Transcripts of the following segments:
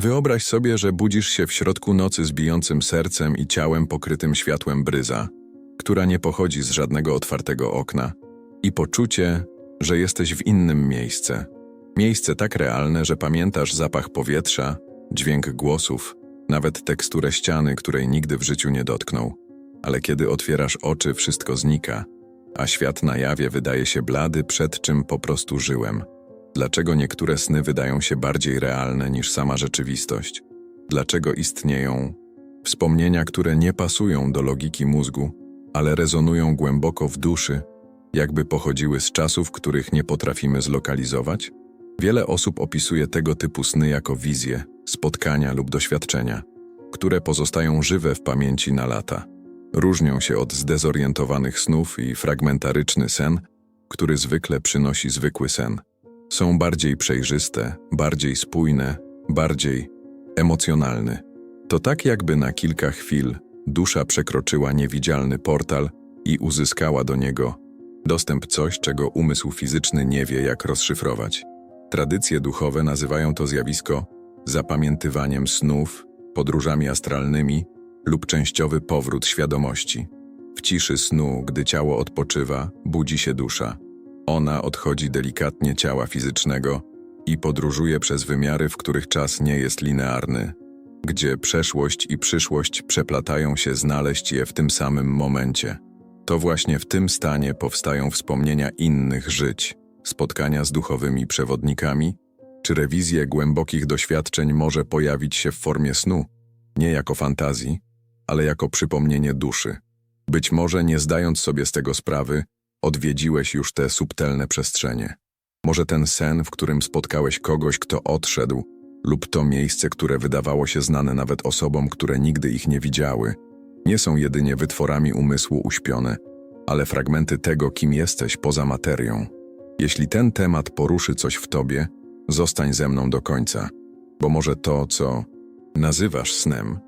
Wyobraź sobie, że budzisz się w środku nocy z bijącym sercem i ciałem pokrytym światłem bryza, która nie pochodzi z żadnego otwartego okna, i poczucie, że jesteś w innym miejsce. Miejsce tak realne, że pamiętasz zapach powietrza, dźwięk głosów, nawet teksturę ściany, której nigdy w życiu nie dotknął. Ale kiedy otwierasz oczy, wszystko znika, a świat na jawie wydaje się blady, przed czym po prostu żyłem. Dlaczego niektóre sny wydają się bardziej realne niż sama rzeczywistość? Dlaczego istnieją wspomnienia, które nie pasują do logiki mózgu, ale rezonują głęboko w duszy, jakby pochodziły z czasów, których nie potrafimy zlokalizować? Wiele osób opisuje tego typu sny jako wizje, spotkania lub doświadczenia, które pozostają żywe w pamięci na lata. Różnią się od zdezorientowanych snów i fragmentaryczny sen, który zwykle przynosi zwykły sen. Są bardziej przejrzyste, bardziej spójne, bardziej emocjonalne. To tak jakby na kilka chwil dusza przekroczyła niewidzialny portal i uzyskała do niego dostęp coś, czego umysł fizyczny nie wie, jak rozszyfrować. Tradycje duchowe nazywają to zjawisko zapamiętywaniem snów, podróżami astralnymi lub częściowy powrót świadomości. W ciszy snu, gdy ciało odpoczywa, budzi się dusza. Ona odchodzi delikatnie ciała fizycznego i podróżuje przez wymiary, w których czas nie jest linearny, gdzie przeszłość i przyszłość przeplatają się znaleźć je w tym samym momencie. To właśnie w tym stanie powstają wspomnienia innych żyć, spotkania z duchowymi przewodnikami, czy rewizje głębokich doświadczeń może pojawić się w formie snu, nie jako fantazji, ale jako przypomnienie duszy. Być może nie zdając sobie z tego sprawy, odwiedziłeś już te subtelne przestrzenie. Może ten sen, w którym spotkałeś kogoś, kto odszedł, lub to miejsce, które wydawało się znane nawet osobom, które nigdy ich nie widziały, nie są jedynie wytworami umysłu uśpione, ale fragmenty tego, kim jesteś poza materią. Jeśli ten temat poruszy coś w tobie, zostań ze mną do końca, bo może to, co nazywasz snem,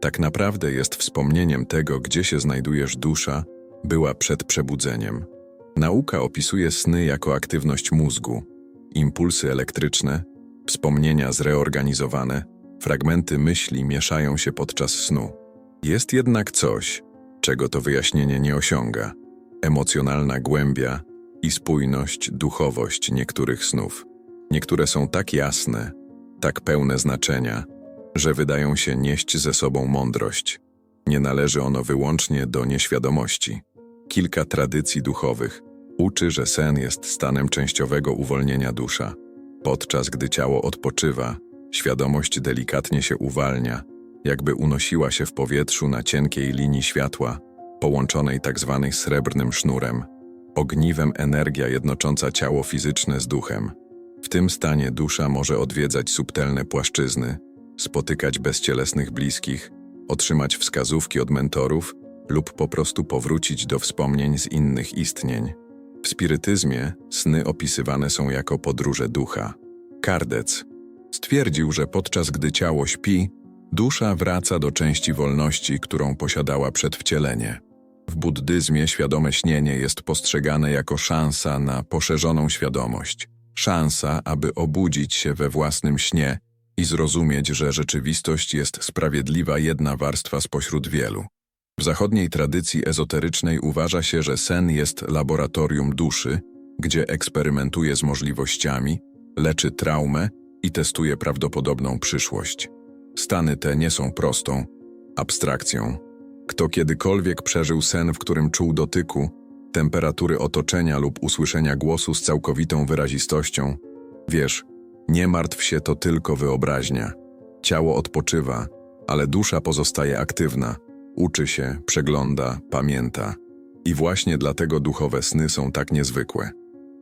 tak naprawdę jest wspomnieniem tego, gdzie się znajdujesz dusza, była przed przebudzeniem. Nauka opisuje sny jako aktywność mózgu, impulsy elektryczne, wspomnienia zreorganizowane, fragmenty myśli mieszają się podczas snu. Jest jednak coś, czego to wyjaśnienie nie osiąga emocjonalna głębia i spójność, duchowość niektórych snów. Niektóre są tak jasne, tak pełne znaczenia, że wydają się nieść ze sobą mądrość. Nie należy ono wyłącznie do nieświadomości. Kilka tradycji duchowych uczy, że sen jest stanem częściowego uwolnienia dusza. Podczas gdy ciało odpoczywa, świadomość delikatnie się uwalnia, jakby unosiła się w powietrzu na cienkiej linii światła, połączonej tzw. Tak srebrnym sznurem, ogniwem energia jednocząca ciało fizyczne z duchem. W tym stanie dusza może odwiedzać subtelne płaszczyzny, spotykać bezcielesnych bliskich, otrzymać wskazówki od mentorów lub po prostu powrócić do wspomnień z innych istnień. W spirytyzmie sny opisywane są jako podróże ducha. Kardec stwierdził, że podczas gdy ciało śpi, dusza wraca do części wolności, którą posiadała przed wcielenie. W buddyzmie świadome śnienie jest postrzegane jako szansa na poszerzoną świadomość, szansa, aby obudzić się we własnym śnie i zrozumieć, że rzeczywistość jest sprawiedliwa jedna warstwa spośród wielu. W zachodniej tradycji ezoterycznej uważa się, że sen jest laboratorium duszy, gdzie eksperymentuje z możliwościami, leczy traumę i testuje prawdopodobną przyszłość. Stany te nie są prostą abstrakcją. Kto kiedykolwiek przeżył sen, w którym czuł dotyku, temperatury otoczenia lub usłyszenia głosu z całkowitą wyrazistością, wiesz, nie martw się, to tylko wyobraźnia. Ciało odpoczywa, ale dusza pozostaje aktywna, uczy się, przegląda, pamięta. I właśnie dlatego duchowe sny są tak niezwykłe.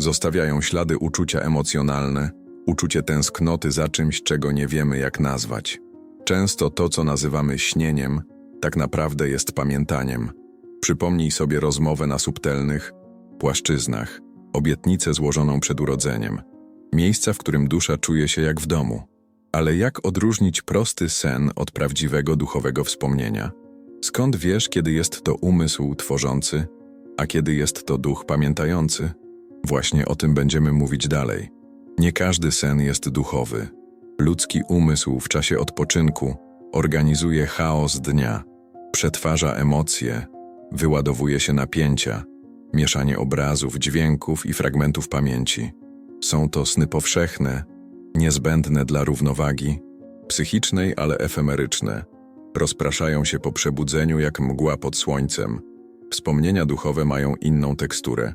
Zostawiają ślady uczucia emocjonalne, uczucie tęsknoty za czymś, czego nie wiemy jak nazwać. Często to, co nazywamy śnieniem, tak naprawdę jest pamiętaniem. Przypomnij sobie rozmowę na subtelnych płaszczyznach, obietnicę złożoną przed urodzeniem, miejsca, w którym dusza czuje się jak w domu. Ale jak odróżnić prosty sen od prawdziwego duchowego wspomnienia? Skąd wiesz, kiedy jest to umysł tworzący, a kiedy jest to duch pamiętający? Właśnie o tym będziemy mówić dalej. Nie każdy sen jest duchowy. Ludzki umysł w czasie odpoczynku organizuje chaos dnia, przetwarza emocje, wyładowuje się napięcia, mieszanie obrazów, dźwięków i fragmentów pamięci. Są to sny powszechne, niezbędne dla równowagi, psychicznej, ale efemeryczne. Rozpraszają się po przebudzeniu jak mgła pod słońcem. Wspomnienia duchowe mają inną teksturę.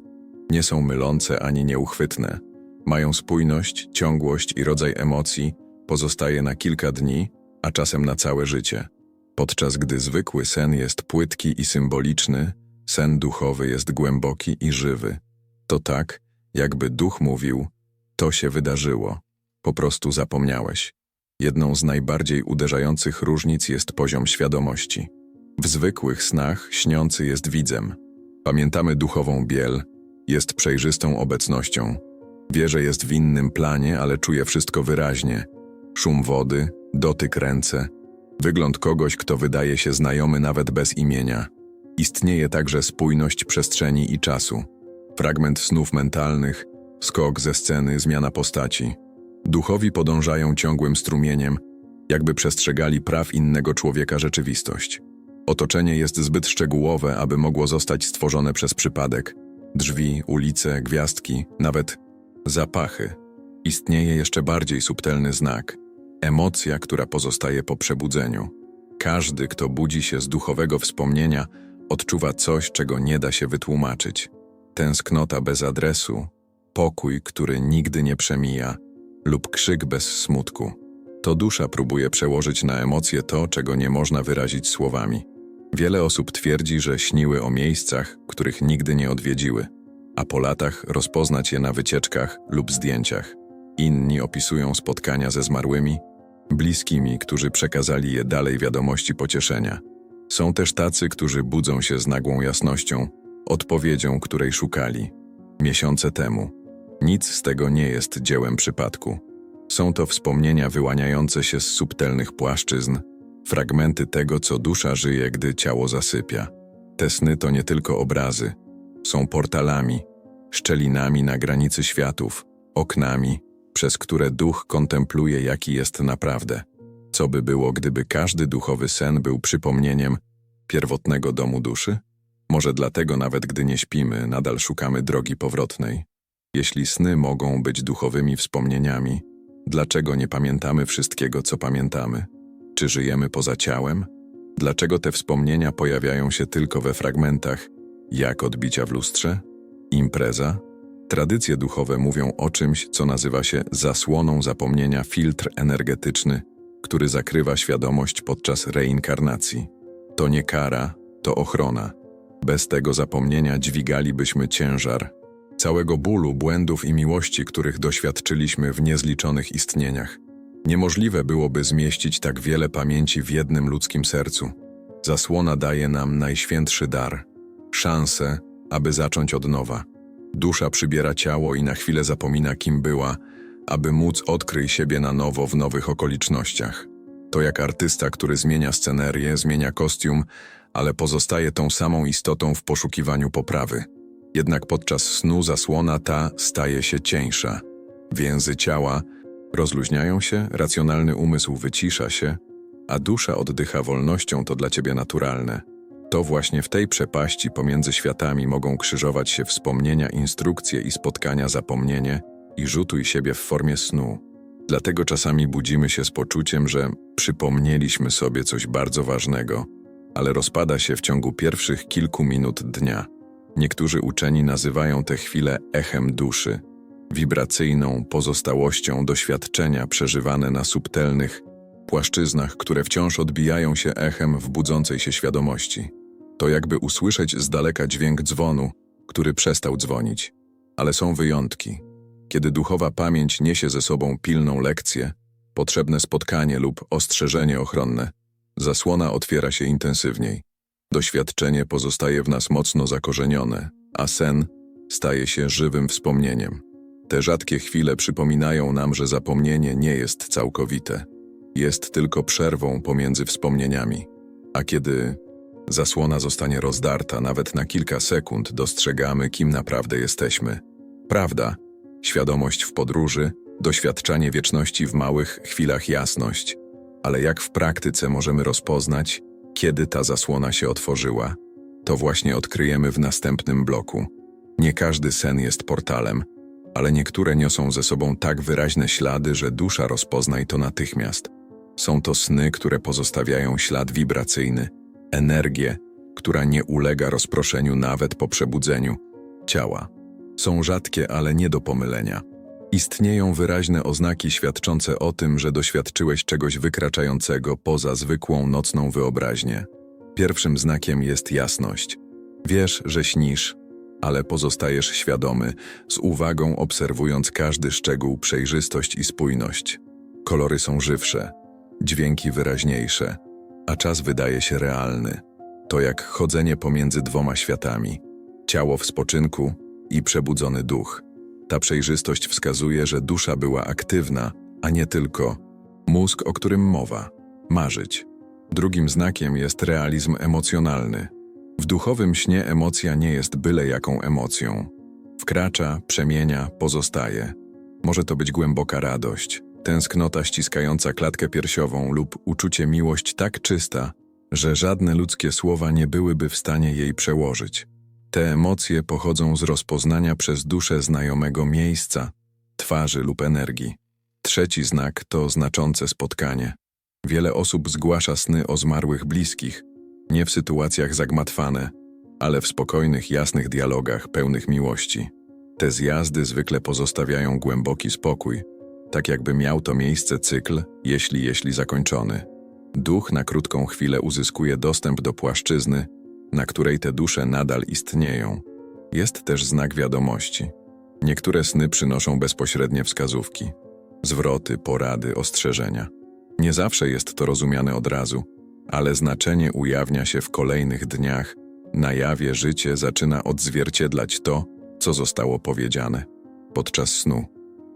Nie są mylące ani nieuchwytne. Mają spójność, ciągłość i rodzaj emocji, pozostaje na kilka dni, a czasem na całe życie. Podczas gdy zwykły sen jest płytki i symboliczny, sen duchowy jest głęboki i żywy. To tak, jakby duch mówił: To się wydarzyło. Po prostu zapomniałeś. Jedną z najbardziej uderzających różnic jest poziom świadomości. W zwykłych snach śniący jest widzem. Pamiętamy duchową biel, jest przejrzystą obecnością. Wie, że jest w innym planie, ale czuje wszystko wyraźnie. Szum wody, dotyk ręce, wygląd kogoś, kto wydaje się znajomy nawet bez imienia. Istnieje także spójność przestrzeni i czasu. Fragment snów mentalnych, skok ze sceny, zmiana postaci. Duchowi podążają ciągłym strumieniem, jakby przestrzegali praw innego człowieka rzeczywistość. Otoczenie jest zbyt szczegółowe, aby mogło zostać stworzone przez przypadek. Drzwi, ulice, gwiazdki, nawet zapachy. Istnieje jeszcze bardziej subtelny znak emocja, która pozostaje po przebudzeniu. Każdy, kto budzi się z duchowego wspomnienia, odczuwa coś, czego nie da się wytłumaczyć. Tęsknota bez adresu, pokój, który nigdy nie przemija, lub krzyk bez smutku. To dusza próbuje przełożyć na emocje to, czego nie można wyrazić słowami. Wiele osób twierdzi, że śniły o miejscach, których nigdy nie odwiedziły, a po latach rozpoznać je na wycieczkach lub zdjęciach. Inni opisują spotkania ze zmarłymi, bliskimi, którzy przekazali je dalej wiadomości pocieszenia. Są też tacy, którzy budzą się z nagłą jasnością, odpowiedzią, której szukali. Miesiące temu. Nic z tego nie jest dziełem przypadku. Są to wspomnienia wyłaniające się z subtelnych płaszczyzn, fragmenty tego, co dusza żyje, gdy ciało zasypia. Te sny to nie tylko obrazy, są portalami, szczelinami na granicy światów, oknami, przez które duch kontempluje, jaki jest naprawdę. Co by było, gdyby każdy duchowy sen był przypomnieniem pierwotnego domu duszy? Może dlatego nawet gdy nie śpimy, nadal szukamy drogi powrotnej. Jeśli sny mogą być duchowymi wspomnieniami, dlaczego nie pamiętamy wszystkiego, co pamiętamy? Czy żyjemy poza ciałem? Dlaczego te wspomnienia pojawiają się tylko we fragmentach, jak odbicia w lustrze? Impreza? Tradycje duchowe mówią o czymś, co nazywa się zasłoną zapomnienia filtr energetyczny, który zakrywa świadomość podczas reinkarnacji. To nie kara, to ochrona. Bez tego zapomnienia dźwigalibyśmy ciężar całego bólu, błędów i miłości, których doświadczyliśmy w niezliczonych istnieniach. Niemożliwe byłoby zmieścić tak wiele pamięci w jednym ludzkim sercu. Zasłona daje nam najświętszy dar szansę, aby zacząć od nowa. Dusza przybiera ciało i na chwilę zapomina, kim była, aby móc odkryć siebie na nowo w nowych okolicznościach. To jak artysta, który zmienia scenerię, zmienia kostium, ale pozostaje tą samą istotą w poszukiwaniu poprawy. Jednak podczas snu zasłona ta staje się cieńsza. Więzy ciała rozluźniają się, racjonalny umysł wycisza się, a dusza oddycha wolnością to dla ciebie naturalne. To właśnie w tej przepaści pomiędzy światami mogą krzyżować się wspomnienia, instrukcje i spotkania zapomnienie i rzutuj siebie w formie snu. Dlatego czasami budzimy się z poczuciem, że przypomnieliśmy sobie coś bardzo ważnego, ale rozpada się w ciągu pierwszych kilku minut dnia. Niektórzy uczeni nazywają te chwile echem duszy, wibracyjną pozostałością doświadczenia przeżywane na subtelnych płaszczyznach, które wciąż odbijają się echem w budzącej się świadomości. To jakby usłyszeć z daleka dźwięk dzwonu, który przestał dzwonić. Ale są wyjątki. Kiedy duchowa pamięć niesie ze sobą pilną lekcję, potrzebne spotkanie lub ostrzeżenie ochronne, zasłona otwiera się intensywniej. Doświadczenie pozostaje w nas mocno zakorzenione, a sen staje się żywym wspomnieniem. Te rzadkie chwile przypominają nam, że zapomnienie nie jest całkowite. Jest tylko przerwą pomiędzy wspomnieniami. A kiedy zasłona zostanie rozdarta nawet na kilka sekund, dostrzegamy, kim naprawdę jesteśmy. Prawda, świadomość w podróży, doświadczanie wieczności w małych chwilach jasność. Ale jak w praktyce możemy rozpoznać, kiedy ta zasłona się otworzyła? To właśnie odkryjemy w następnym bloku. Nie każdy sen jest portalem, ale niektóre niosą ze sobą tak wyraźne ślady, że dusza rozpozna i to natychmiast. Są to sny, które pozostawiają ślad wibracyjny, energię, która nie ulega rozproszeniu nawet po przebudzeniu ciała. Są rzadkie, ale nie do pomylenia. Istnieją wyraźne oznaki świadczące o tym, że doświadczyłeś czegoś wykraczającego poza zwykłą nocną wyobraźnię. Pierwszym znakiem jest jasność. Wiesz, że śnisz, ale pozostajesz świadomy, z uwagą obserwując każdy szczegół, przejrzystość i spójność. Kolory są żywsze, dźwięki wyraźniejsze, a czas wydaje się realny. To jak chodzenie pomiędzy dwoma światami ciało w spoczynku i przebudzony duch. Ta przejrzystość wskazuje, że dusza była aktywna, a nie tylko mózg, o którym mowa marzyć. Drugim znakiem jest realizm emocjonalny. W duchowym śnie emocja nie jest byle jaką emocją. Wkracza, przemienia, pozostaje. Może to być głęboka radość, tęsknota ściskająca klatkę piersiową lub uczucie miłość tak czysta, że żadne ludzkie słowa nie byłyby w stanie jej przełożyć. Te emocje pochodzą z rozpoznania przez duszę znajomego miejsca, twarzy lub energii. Trzeci znak to znaczące spotkanie. Wiele osób zgłasza sny o zmarłych bliskich, nie w sytuacjach zagmatwane, ale w spokojnych, jasnych dialogach pełnych miłości. Te zjazdy zwykle pozostawiają głęboki spokój, tak jakby miał to miejsce cykl, jeśli jeśli zakończony. Duch na krótką chwilę uzyskuje dostęp do płaszczyzny, na której te dusze nadal istnieją. Jest też znak wiadomości. Niektóre sny przynoszą bezpośrednie wskazówki, zwroty, porady, ostrzeżenia. Nie zawsze jest to rozumiane od razu, ale znaczenie ujawnia się w kolejnych dniach. Na jawie życie zaczyna odzwierciedlać to, co zostało powiedziane podczas snu.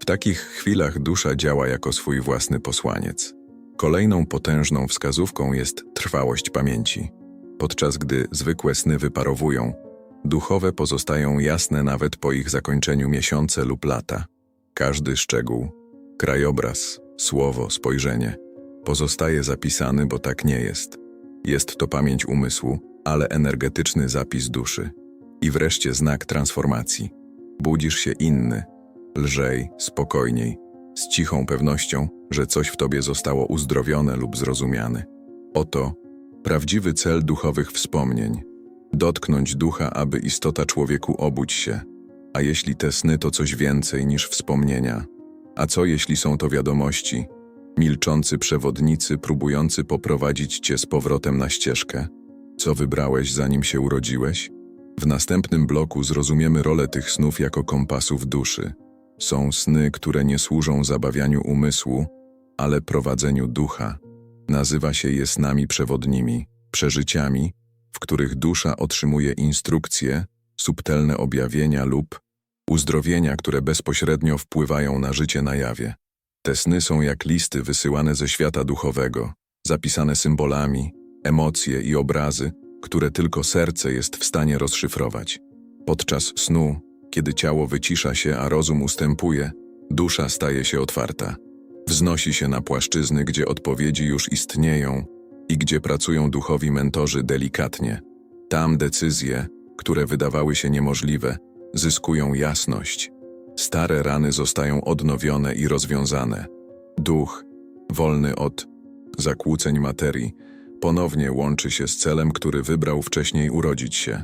W takich chwilach dusza działa jako swój własny posłaniec. Kolejną potężną wskazówką jest trwałość pamięci. Podczas gdy zwykłe sny wyparowują, duchowe pozostają jasne nawet po ich zakończeniu miesiące lub lata. Każdy szczegół, krajobraz, słowo, spojrzenie pozostaje zapisany, bo tak nie jest. Jest to pamięć umysłu, ale energetyczny zapis duszy. I wreszcie znak transformacji. Budzisz się inny, lżej, spokojniej, z cichą pewnością, że coś w tobie zostało uzdrowione lub zrozumiane. Oto prawdziwy cel duchowych wspomnień. Dotknąć ducha, aby istota człowieku obudź się. A jeśli te sny to coś więcej niż wspomnienia? A co jeśli są to wiadomości? Milczący przewodnicy próbujący poprowadzić cię z powrotem na ścieżkę. Co wybrałeś zanim się urodziłeś? W następnym bloku zrozumiemy rolę tych snów jako kompasów duszy. Są sny, które nie służą zabawianiu umysłu, ale prowadzeniu ducha. Nazywa się je snami przewodnimi, przeżyciami, w których dusza otrzymuje instrukcje, subtelne objawienia lub uzdrowienia, które bezpośrednio wpływają na życie na jawie. Te sny są jak listy wysyłane ze świata duchowego, zapisane symbolami, emocje i obrazy, które tylko serce jest w stanie rozszyfrować. Podczas snu, kiedy ciało wycisza się, a rozum ustępuje, dusza staje się otwarta. Wznosi się na płaszczyzny, gdzie odpowiedzi już istnieją i gdzie pracują duchowi mentorzy delikatnie. Tam decyzje, które wydawały się niemożliwe, zyskują jasność. Stare rany zostają odnowione i rozwiązane. Duch, wolny od zakłóceń materii, ponownie łączy się z celem, który wybrał wcześniej urodzić się.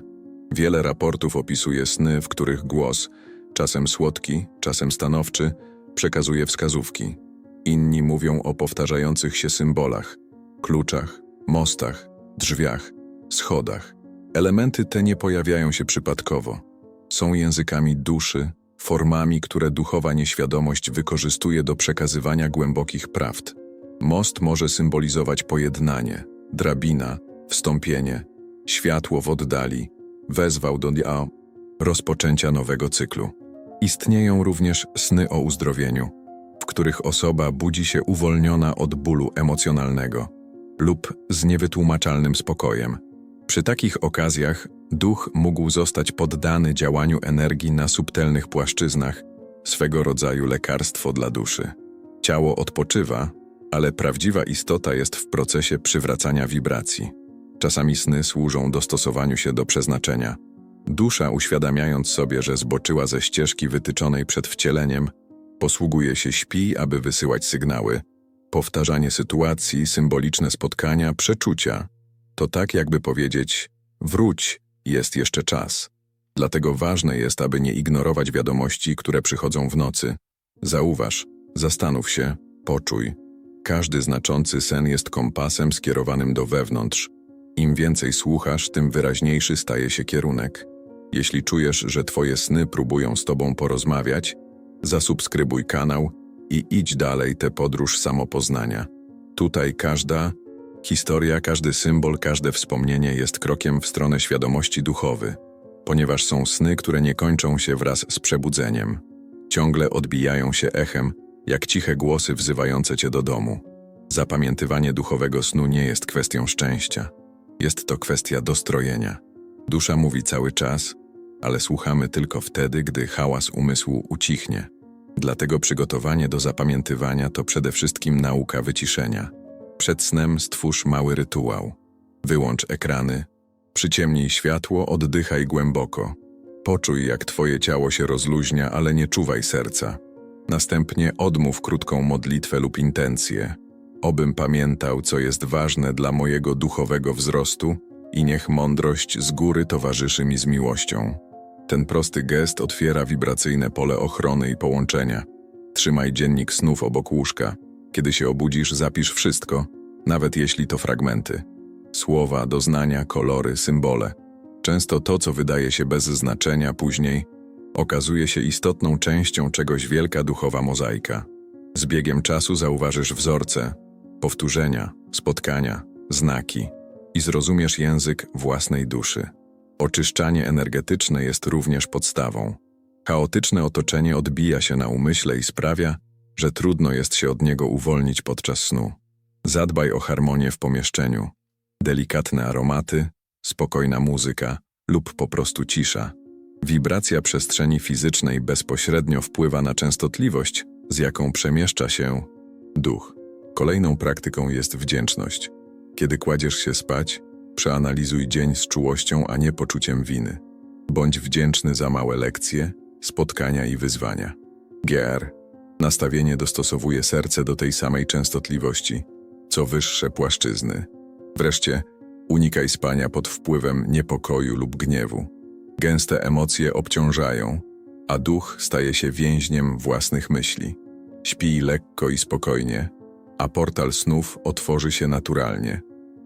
Wiele raportów opisuje sny, w których głos, czasem słodki, czasem stanowczy, przekazuje wskazówki. Inni mówią o powtarzających się symbolach, kluczach, mostach, drzwiach, schodach. Elementy te nie pojawiają się przypadkowo. Są językami duszy, formami, które duchowa nieświadomość wykorzystuje do przekazywania głębokich prawd. Most może symbolizować pojednanie, drabina, wstąpienie, światło w oddali, wezwał do dia rozpoczęcia nowego cyklu. Istnieją również sny o uzdrowieniu, w których osoba budzi się uwolniona od bólu emocjonalnego lub z niewytłumaczalnym spokojem. Przy takich okazjach duch mógł zostać poddany działaniu energii na subtelnych płaszczyznach swego rodzaju lekarstwo dla duszy. Ciało odpoczywa, ale prawdziwa istota jest w procesie przywracania wibracji. Czasami sny służą dostosowaniu się do przeznaczenia. Dusza, uświadamiając sobie, że zboczyła ze ścieżki wytyczonej przed wcieleniem, posługuje się śpi, aby wysyłać sygnały. Powtarzanie sytuacji, symboliczne spotkania, przeczucia. To tak jakby powiedzieć: wróć, jest jeszcze czas. Dlatego ważne jest, aby nie ignorować wiadomości, które przychodzą w nocy. Zauważ, zastanów się, poczuj. Każdy znaczący sen jest kompasem skierowanym do wewnątrz. Im więcej słuchasz, tym wyraźniejszy staje się kierunek. Jeśli czujesz, że twoje sny próbują z tobą porozmawiać, zasubskrybuj kanał i idź dalej tę podróż samopoznania. Tutaj każda historia, każdy symbol, każde wspomnienie jest krokiem w stronę świadomości duchowy, ponieważ są sny, które nie kończą się wraz z przebudzeniem. Ciągle odbijają się echem, jak ciche głosy wzywające cię do domu. Zapamiętywanie duchowego snu nie jest kwestią szczęścia. Jest to kwestia dostrojenia. Dusza mówi cały czas, ale słuchamy tylko wtedy, gdy hałas umysłu ucichnie. Dlatego przygotowanie do zapamiętywania to przede wszystkim nauka wyciszenia. Przed snem stwórz mały rytuał. Wyłącz ekrany, przyciemnij światło, oddychaj głęboko. Poczuj, jak twoje ciało się rozluźnia, ale nie czuwaj serca. Następnie odmów krótką modlitwę lub intencję. Obym pamiętał, co jest ważne dla mojego duchowego wzrostu i niech mądrość z góry towarzyszy mi z miłością. Ten prosty gest otwiera wibracyjne pole ochrony i połączenia. Trzymaj dziennik snów obok łóżka. Kiedy się obudzisz, zapisz wszystko, nawet jeśli to fragmenty. Słowa, doznania, kolory, symbole. Często to, co wydaje się bez znaczenia później, okazuje się istotną częścią czegoś wielka duchowa mozaika. Z biegiem czasu zauważysz wzorce, powtórzenia, spotkania, znaki i zrozumiesz język własnej duszy. Oczyszczanie energetyczne jest również podstawą. Chaotyczne otoczenie odbija się na umyśle i sprawia, że trudno jest się od niego uwolnić podczas snu. Zadbaj o harmonię w pomieszczeniu. Delikatne aromaty, spokojna muzyka lub po prostu cisza. Wibracja przestrzeni fizycznej bezpośrednio wpływa na częstotliwość, z jaką przemieszcza się duch. Kolejną praktyką jest wdzięczność. Kiedy kładziesz się spać, przeanalizuj dzień z czułością, a nie poczuciem winy. Bądź wdzięczny za małe lekcje, spotkania i wyzwania. GR. Nastawienie dostosowuje serce do tej samej częstotliwości, co wyższe płaszczyzny. Wreszcie, unikaj spania pod wpływem niepokoju lub gniewu. Gęste emocje obciążają, a duch staje się więźniem własnych myśli. Śpij lekko i spokojnie, a portal snów otworzy się naturalnie.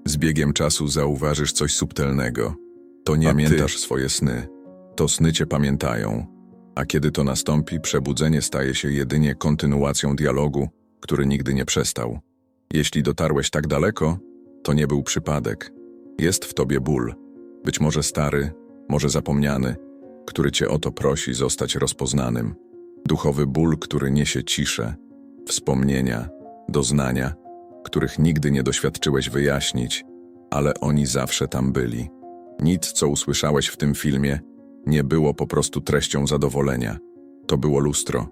Z biegiem czasu zauważysz coś subtelnego. To nie pamiętasz swoje sny. To sny cię pamiętają. A kiedy to nastąpi, przebudzenie staje się jedynie kontynuacją dialogu, który nigdy nie przestał. Jeśli dotarłeś tak daleko, to nie był przypadek. Jest w tobie ból. Być może stary, może zapomniany, który cię o to prosi zostać rozpoznanym. Duchowy ból, który niesie ciszę, wspomnienia, doznania, których nigdy nie doświadczyłeś wyjaśnić, ale oni zawsze tam byli. Nic, co usłyszałeś w tym filmie, nie było po prostu treścią zadowolenia. To było lustro,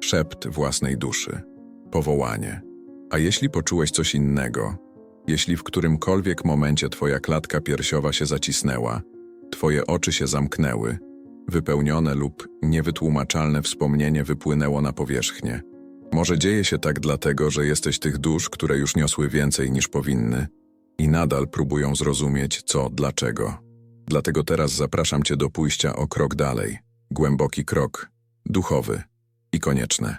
szept własnej duszy, powołanie. A jeśli poczułeś coś innego, jeśli w którymkolwiek momencie twoja klatka piersiowa się zacisnęła, twoje oczy się zamknęły, wypełnione lub niewytłumaczalne wspomnienie wypłynęło na powierzchnię, może dzieje się tak dlatego, że jesteś tych dusz, które już niosły więcej niż powinny i nadal próbują zrozumieć co, dlaczego. Dlatego teraz zapraszam Cię do pójścia o krok dalej. Głęboki krok, duchowy i konieczny.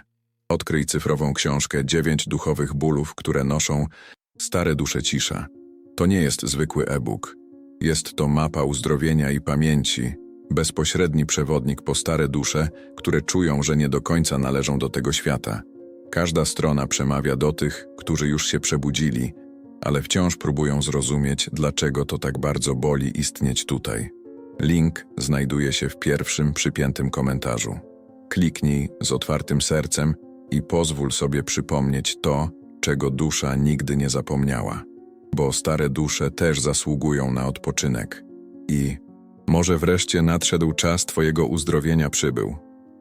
Odkryj cyfrową książkę Dziewięć duchowych bólów, które noszą stare dusze cisza. To nie jest zwykły e-book. Jest to mapa uzdrowienia i pamięci, bezpośredni przewodnik po stare dusze, które czują, że nie do końca należą do tego świata. Każda strona przemawia do tych, którzy już się przebudzili, ale wciąż próbują zrozumieć, dlaczego to tak bardzo boli istnieć tutaj. Link znajduje się w pierwszym przypiętym komentarzu. Kliknij z otwartym sercem i pozwól sobie przypomnieć to, czego dusza nigdy nie zapomniała, bo stare dusze też zasługują na odpoczynek. I może wreszcie nadszedł czas Twojego uzdrowienia przybył.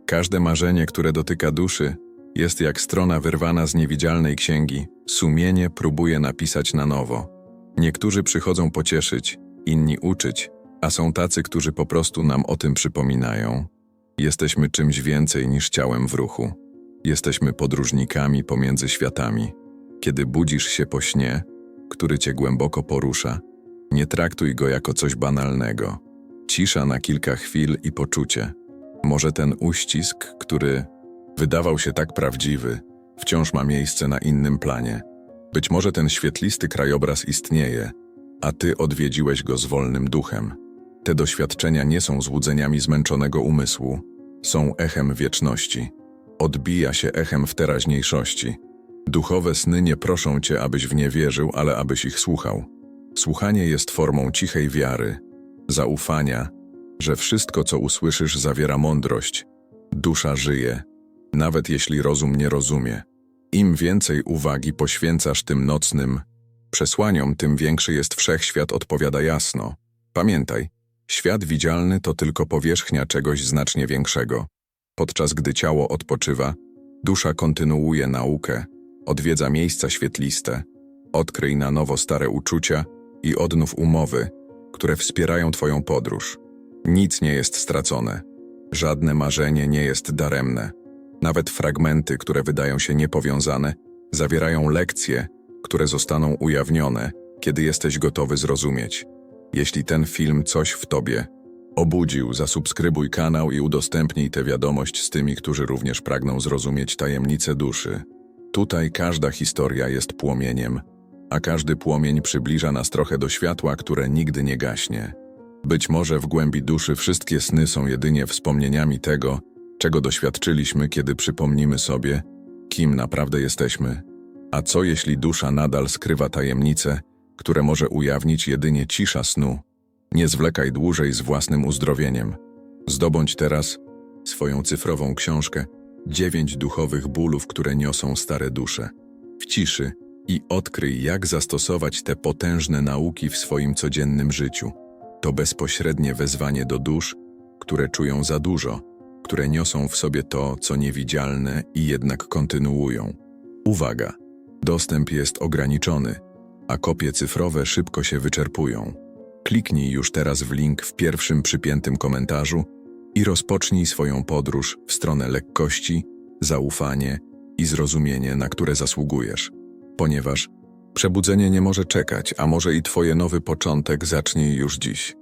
Każde marzenie, które dotyka duszy, jest jak strona wyrwana z niewidzialnej księgi. Sumienie próbuje napisać na nowo. Niektórzy przychodzą pocieszyć, inni uczyć, a są tacy, którzy po prostu nam o tym przypominają. Jesteśmy czymś więcej niż ciałem w ruchu. Jesteśmy podróżnikami pomiędzy światami. Kiedy budzisz się po śnie, który cię głęboko porusza, nie traktuj go jako coś banalnego. Cisza na kilka chwil i poczucie. Może ten uścisk, który wydawał się tak prawdziwy, wciąż ma miejsce na innym planie. Być może ten świetlisty krajobraz istnieje, a ty odwiedziłeś go z wolnym duchem. Te doświadczenia nie są złudzeniami zmęczonego umysłu, są echem wieczności. Odbija się echem w teraźniejszości. Duchowe sny nie proszą cię, abyś w nie wierzył, ale abyś ich słuchał. Słuchanie jest formą cichej wiary, zaufania, że wszystko, co usłyszysz, zawiera mądrość. Dusza żyje, nawet jeśli rozum nie rozumie. Im więcej uwagi poświęcasz tym nocnym przesłaniom, tym większy jest wszechświat, odpowiada jasno. Pamiętaj, świat widzialny to tylko powierzchnia czegoś znacznie większego. Podczas gdy ciało odpoczywa, dusza kontynuuje naukę, odwiedza miejsca świetliste, odkryj na nowo stare uczucia i odnów umowy, które wspierają Twoją podróż. Nic nie jest stracone, żadne marzenie nie jest daremne. Nawet fragmenty, które wydają się niepowiązane, zawierają lekcje, które zostaną ujawnione, kiedy jesteś gotowy zrozumieć. Jeśli ten film coś w Tobie obudził, zasubskrybuj kanał i udostępnij tę wiadomość z tymi, którzy również pragną zrozumieć tajemnice duszy. Tutaj każda historia jest płomieniem, a każdy płomień przybliża nas trochę do światła, które nigdy nie gaśnie. Być może w głębi duszy wszystkie sny są jedynie wspomnieniami tego, czego doświadczyliśmy, kiedy przypomnimy sobie, kim naprawdę jesteśmy. A co jeśli dusza nadal skrywa tajemnice, które może ujawnić jedynie cisza snu? Nie zwlekaj dłużej z własnym uzdrowieniem. Zdobądź teraz swoją cyfrową książkę Dziewięć duchowych bólów, które niosą stare dusze. W ciszy i odkryj, jak zastosować te potężne nauki w swoim codziennym życiu. To bezpośrednie wezwanie do dusz, które czują za dużo, które niosą w sobie to, co niewidzialne i jednak kontynuują. Uwaga! Dostęp jest ograniczony, a kopie cyfrowe szybko się wyczerpują. Kliknij już teraz w link w pierwszym przypiętym komentarzu i rozpocznij swoją podróż w stronę lekkości, zaufanie i zrozumienie, na które zasługujesz. Ponieważ przebudzenie nie może czekać, a może i Twoje nowy początek zacznie już dziś.